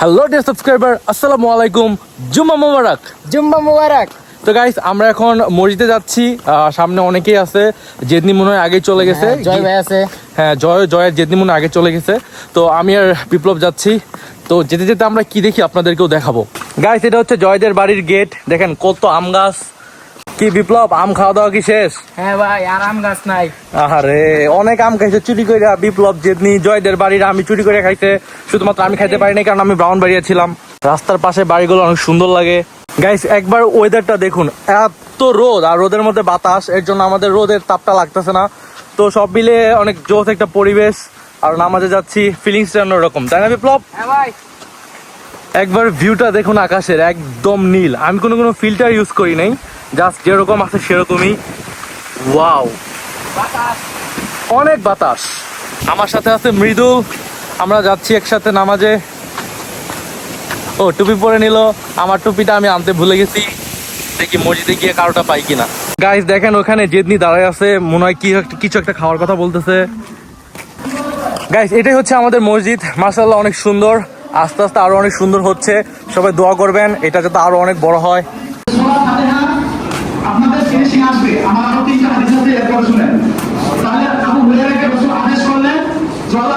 Hello dear subscriber আসসালামু আলাইকুম জুম্মা মোবারক জুম্মা মুবারক তো গাইস আমরা এখন মসজিদে যাচ্ছি সামনে অনেকেই আছে জেদনি মনে হয় আগে চলে গেছে। হ্যাঁ, জয় ভাই আছে। হ্যাঁ জয় জয়ের জেদনি মনে আগে চলে গেছে। তো আমি আর বিপ্লব যাচ্ছি। তো যেতে যেতে আমরা কি দেখি আপনাদেরকেও দেখাবো। গাইস এটা হচ্ছে জয়দের বাড়ির গেট দেখেন কত আম গাছ। কি বিপ্লব? আম খাওয়া দাওয়া কি শেষ? হ্যাঁ ভাই আর আম গাছ নাই। আরে অনেক আম খাইছে চুরি করে বিপ্লব জেদনি জয়দের বাড়ির আমি চুরি করে খাইছে। শুধুমাত্র আমি খাইতে পারিনি কারণ আমি ব্রাউন বাড়িয়া ছিলাম। রাস্তার পাশে বাড়িগুলো অনেক সুন্দর লাগে। গাইস একবার ওয়েদারটা দেখুন। এত রোদ আর রোদের মধ্যে বাতাস এর জন্য আমাদের রোদের তাপটা লাগতেছে না। তো সব মিলে অনেক জোস একটা পরিবেশ আর নামাজে যাচ্ছি ফিলিংসটা অন্যরকম। তাই না বিপ্লব? হ্যাঁ ভাই। একবার ভিউটা দেখুন আকাশের একদম নীল। আমি কোনো কোনো ফিল্টার ইউজ করি নাই। জাস্ট যেরকম আছে সেরকমই। ওয়াও অনেক বাতাস। আমার সাথে আছে মৃদু আমরা যাচ্ছি একসাথে নামাজে। ও, টুপি পরে নিল। আমার টুপিটা আমি আনতে ভুলে গেছি। দেখি মসজিদে গিয়ে কারোটা পাই কিনা। গাইস দেখেন ওখানে জেদনি দাঁড়ায় আছে। মনে হয় কি কিছু একটা খাওয়ার কথা বলতেছে। গাইস এটাই হচ্ছে আমাদের মসজিদ। মার্শাল্লাহ অনেক সুন্দর। আস্তে আস্তে আরও অনেক সুন্দর হচ্ছে। সবাই দোয়া করবেন। এটা যাতে আরও অনেক বড় হয়। ফিনিশিং আসবে। আমার আরও তিনটা হাদিস আছে এরপর শুনেন। তাহলে আবু হুরায়রাকে রাসূল আদেশ করলেন যে আল্লাহ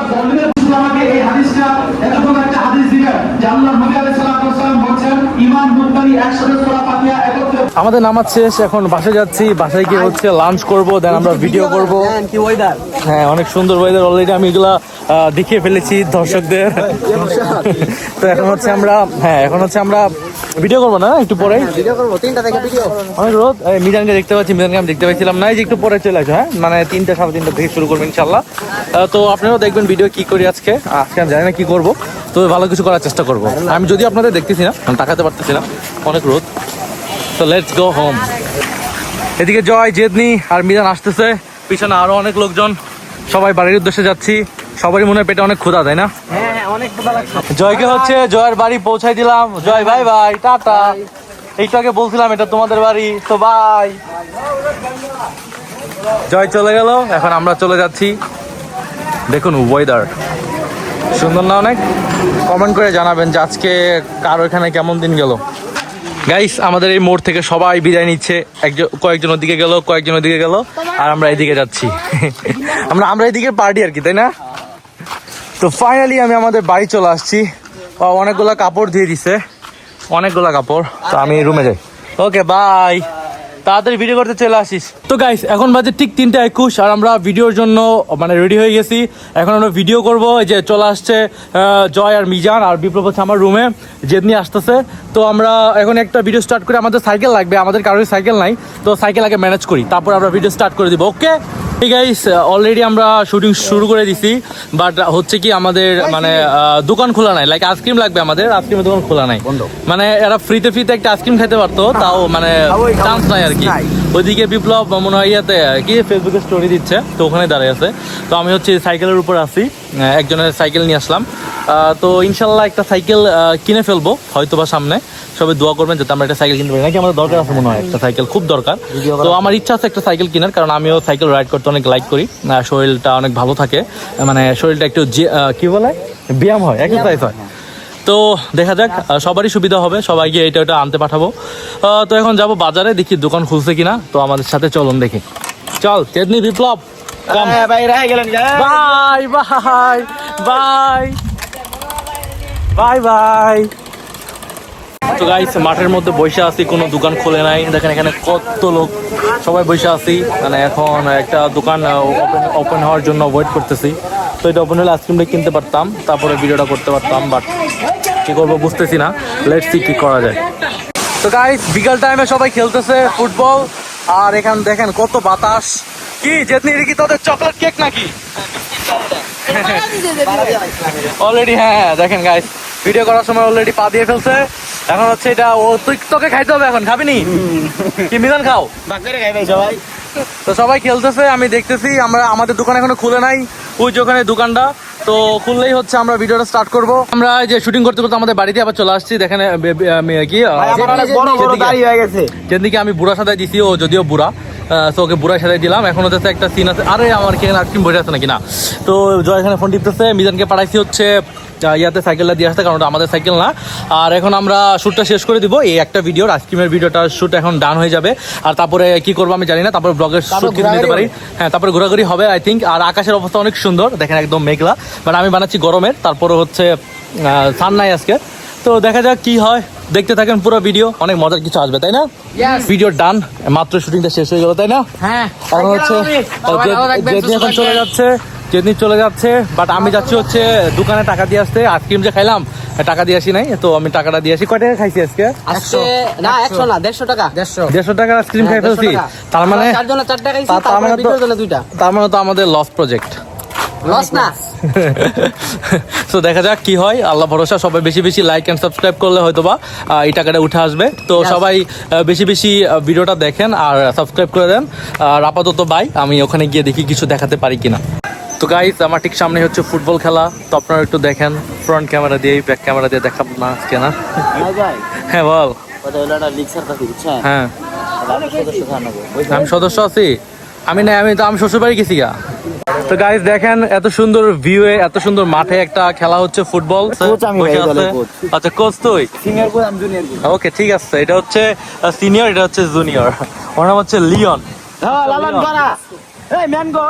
আমাকে এই হাদিসটা এরকম একটা হাদিস দিবেন যে আল্লাহ নবী আলাইহিস সালাতু ওয়াসালাম বলছেন ঈমান মুত্তানি একসাথে সূরা ফাতিহা একত্রে আমাদের নামাজ শেষ এখন বাসায় যাচ্ছি বাসায় গিয়ে হচ্ছে লাঞ্চ করব দেন আমরা ভিডিও করব। কি ওয়েদার হ্যাঁ অনেক সুন্দর ওয়েদার অলরেডি আমি এগুলা দেখিয়ে ফেলেছি দর্শকদের। তো এখন হচ্ছে আমরা হ্যাঁ এখন হচ্ছে আমরা ভিডিও করব না? একটু পরে? ভিডিও করব। তিনটা থেকে ভিডিও অনেক রোদ। মিজানকে দেখতে পাচ্ছি মিজানকে আমি দেখতে পাচ্ছিলাম না। যে একটু পরে চলে আসো হ্যাঁ? মানে তিনটা সাড়ে তিনটা থেকে শুরু করব ইনশাল্লাহ। তো আপনারাও দেখবেন ভিডিও কি করি আজকে। আজকে আমি জানি না কি করব। তো ভালো কিছু করার চেষ্টা করব। আমি যদি আপনাদের দেখতেছি না আমি তাকাতে পারতেছি না। অনেক রোদ। তো লেটস গো হোম এদিকে জয় জেদনি আর মিজান আসতেছে। পিছনে আরও অনেক লোকজন। সবাই বাড়ির উদ্দেশ্যে যাচ্ছি। সবারই মনে পেটে অনেক ক্ষুধা তাই না? হ্যাঁ হ্যাঁ অনেক জয়কে হচ্ছে জয়ের বাড়ি পৌঁছাই দিলাম। জয় ভাই ভাই টাটা। একটু আগে বলছিলাম এটা তোমাদের বাড়ি তো বাই। জয় চলে গেল এখন আমরা চলে যাচ্ছি। দেখুন ওয়েদার সুন্দর না অনেক? কমেন্ট করে জানাবেন যে আজকে কার এখানে কেমন দিন গেল। গাইস আমাদের এই মোড় থেকে সবাই বিদায় নিচ্ছে। একজন কয়েকজন ওদিকে গেল কয়েকজন ওদিকে গেল আর আমরা এদিকে যাচ্ছি। আমরা আমরা এদিকে পার্টি আর কি তাই না? তো ফাইনালি আমি আমাদের বাড়ি চলে আসছি। অনেকগুলা কাপড় দিয়ে দিছে। অনেকগুলা কাপড়। তো আমি রুমে যাই। ওকে বাই তাড়াতাড়ি ভিডিও করতে চলে আসিস। তো গাইস এখন বাজে ঠিক তিনটা একুশ আর আমরা ভিডিওর জন্য মানে রেডি হয়ে গেছি। এখন আমরা ভিডিও করব যে চলে আসছে জয় আর মিজান আর বিপ্লব হচ্ছে আমার রুমে জেদনি আসতেছে। তো আমরা এখন একটা ভিডিও স্টার্ট করে। আমাদের সাইকেল লাগবে, আমাদের কারোর সাইকেল নাই। তো সাইকেল আগে ম্যানেজ করি। তারপর আমরা ভিডিও স্টার্ট করে দিব ওকে গাইস অলরেডি আমরা শুটিং শুরু করে দিছি বাট হচ্ছে কি আমাদের মানে দোকান খোলা নাই। লাইক আইসক্রিম লাগবে আমাদের আইসক্রিমের দোকান খোলা নাই। মানে এরা ফ্রিতে ফ্রিতে একটা আইসক্রিম খেতে পারতো তাও মানে চান্স নাই আর কি। ওইদিকে বিপ্লব মনে হয় ইয়াতে কি ফেসবুকে স্টোরি দিচ্ছে তো ওখানে দাঁড়িয়ে আছে। তো আমি হচ্ছে সাইকেলের উপর আহ, একজনের সাইকেল নিয়ে আসলাম। তো ইনশাল্লাহ একটা সাইকেল কিনে ফেলব হয়তো বা সামনে। সবাই দোয়া করবেন যাতে আমরা একটা সাইকেল কিনতে পারি। নাকি আমাদের দরকার আছে মনে হয় একটা সাইকেল? খুব দরকার। তো আমার ইচ্ছা আছে একটা সাইকেল কেনার কারণ আমিও সাইকেল রাইড করতে অনেক লাইক করি। শরীরটা অনেক ভালো থাকে। মানে শরীরটা একটু কি বলে? ব্যায়াম হয় এক্সারসাইজ হয়। তো দেখা যাক সবারই সুবিধা হবে। সবাইকে এটা ওটা আনতে পাঠাবো। তো এখন যাব বাজারে দেখি দোকান খুলছে কিনা। তো আমাদের সাথে চলুন দেখি। চল চেতনি Biplab bye bye bye bye. তো গাইস মাঠের মধ্যে বসে আছি কোনো দোকান খোলে নাই। দেখেন এখানে কত লোক সবাই বসে আছি। মানে এখন একটা দোকান ওপেন ওপেন হওয়ার জন্য ওয়েট করতেছি। তো এটা ওপেন হলে আইসক্রিমটা কিনতে পারতাম তারপরে ভিডিওটা করতে পারতাম বাট কি করব বুঝতেছি না। লেটস সি কি করা যায়। তো গাইস বিকাল টাইমে সবাই খেলতেছে ফুটবল আর এখানে দেখেন কত বাতাস। কি এটা কি তোদের চকলেট কেক নাকি? অলরেডি হ্যাঁ হ্যাঁ দেখেন গাইস ভিডিও করার সময় অলরেডি পা দিয়ে ফেলছে। এখন হচ্ছে এটা ও তুই তোকে খাইতে হবে এখন খাবি নি? কি মিলান খাও? সবাই। তো সবাই খেলতেছে আমি দেখতেছি আমরা আমাদের দোকান এখনও খুলে নাই। ওই যে ওখানে দোকানটা তো খুললেই হচ্ছে আমরা ভিডিওটা স্টার্ট করব। আমরা যে শুটিং করতে করতে আমাদের বাড়িতে আবার চলে আসছি দেখেন কি যেদিকে- আমি বুড়া সাদাই দিছি ও যদিও বুড়া তো ওকে বুড়া সাদাই দিলাম। এখন হচ্ছে একটা সিন আছে আরে আমার কি আইসক্রিম বসে আছে নাকি? না। তো জয় এখানে ফোন টিপতেছে মিজানকে পাঠাইছি হচ্ছে ইয়াতে সাইকেলটা দিয়ে আসতে কারণ আমাদের সাইকেল না। আর এখন আমরা শ্যুটটা শেষ করে দিব। এই একটা ভিডিওর আইসক্রিমের ভিডিওটা শ্যুট এখন ডান হয়ে যাবে। আর তারপরে কি করব আমি জানি না তারপরে ব্লগের শ্যুট কিছু নিতে পারি। হ্যাঁ তারপরে ঘোরাঘুরি হবে আই থিঙ্ক আর আকাশের অবস্থা অনেক সুন্দর দেখেন একদম মেঘলা। বাট আমি বানাচ্ছি গরমের তারপরে হচ্ছে সান নাই আজকে। তো দেখা যাক কি হয়। দেখতে থাকেন পুরো ভিডিও অনেক মজার কিছু আসবে তাই না? ভিডিও ডান মাত্র শুটিংটা শেষ হয়ে গেল তাই না? হ্যাঁ। এখন হচ্ছে এখন চলে যাচ্ছে যেদিন চলে যাচ্ছে বাট আমি যাচ্ছি হচ্ছে দোকানে টাকা দিয়ে আসতে আইসক্রিম যে খাইলাম টাকা দিয়ে আসি নাই তো আমি টাকাটা দিয়ে আসি। কয় টাকা খাইছি আজকে? আজকে না একশো। না দেড়শো টাকা। দেড়শো। আইসক্রিম খাই হ্যাঁ, ফেলছি। তার মানে তার মানে তো- তার মানে তো আমাদের লস প্রজেক্ট লস না। তো দেখা যাক কি হয়। আল্লাহ ভরসা সবাই বেশি বেশি লাইক এন্ড সাবস্ক্রাইব করলে হয়তো বা এই টাকাটা উঠে আসবে। তো সবাই বেশি বেশি ভিডিওটা দেখেন আর সাবস্ক্রাইব করে দেন। আর আপাতত বাই আমি ওখানে গিয়ে দেখি কিছু দেখাতে পারি কিনা। তো গাইজ আমার ঠিক সামনে হচ্ছে ফুটবল খেলা। তো আপনারা একটু দেখেন ফ্রন্ট ক্যামেরা দিয়ে ব্যাক ক্যামেরা দিয়ে দেখাবো না আজকে না? হ্যাঁ বল। পাখি বুঝছেন? হ্যাঁ। আমি সদস্য আছি। আমি না আমি তো আমি শ্বশুর বাড়ি গেছি গা। তো গাইজ দেখেন এত সুন্দর ভিউ এত সুন্দর মাঠে একটা খেলা হচ্ছে ফুটবল। আচ্ছা কোচ তুই? ওকে ঠিক আছে। এটা হচ্ছে সিনিয়র এটা হচ্ছে জুনিয়র ওর নাম হচ্ছে লিওন হ্যাঁ করা এই ম্যান গো